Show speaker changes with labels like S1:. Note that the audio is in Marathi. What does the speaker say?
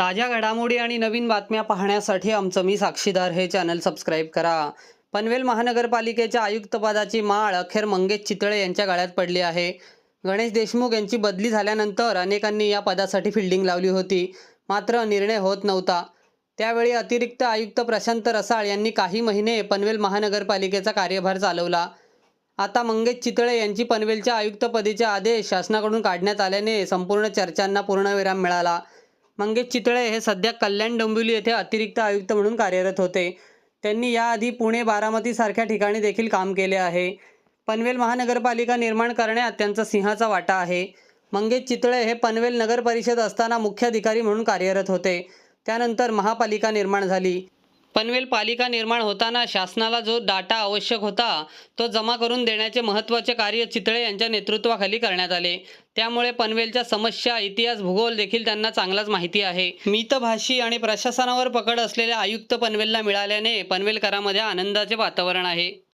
S1: ताज्या घडामोडी आणि नवीन बातम्या पाहण्यासाठी आमचं मी साक्षीदार हे चॅनल सबस्क्राईब करा. पनवेल महानगरपालिकेच्या आयुक्तपदाची माळ अखेर मंगेश चितळे यांच्या गळ्यात पडली आहे. गणेश देशमुख यांची बदली झाल्यानंतर अनेकांनी या पदासाठी फिल्डिंग लावली होती. मात्र निर्णय होत नव्हता. त्यावेळी अतिरिक्त आयुक्त प्रशांत रसाळ यांनी काही महिने पनवेल महानगरपालिकेचा कार्यभार चालवला. आता मंगेश चितळे यांची पनवेलच्या आयुक्तपदीचे आदेश शासनाकडून काढण्यात आल्याने संपूर्ण चर्चांना पूर्णविराम मिळाला. मंगेश चितळे हे सध्या कल्याण डोंबिवली येथे अतिरिक्त आयुक्त म्हणून कार्यरत होते. त्यांनी याआधी पुणे बारामतीसारख्या ठिकाणी देखील काम केले आहे. पनवेल महानगरपालिका निर्माण करण्यात त्यांचा सिंहाचा वाटा आहे. मंगेश चितळे हे पनवेल नगर परिषद असताना मुख्याधिकारी म्हणून कार्यरत होते. त्यानंतर महापालिका निर्माण झाली. पनवेल पालिका निर्माण होताना शासनाला जो डाटा आवश्यक होता तो जमा करून देण्याचे महत्त्वाचे कार्य चितळे यांच्या नेतृत्वाखाली करण्यात आले. त्यामुळे पनवेलच्या समस्या इतिहास भूगोल देखील त्यांना चांगलाच माहिती आहे. मितभाषी आणि प्रशासनावर पकड असलेल्या आयुक्त पनवेलला मिळाल्याने पनवेलकरामध्ये आनंदाचे वातावरण आहे.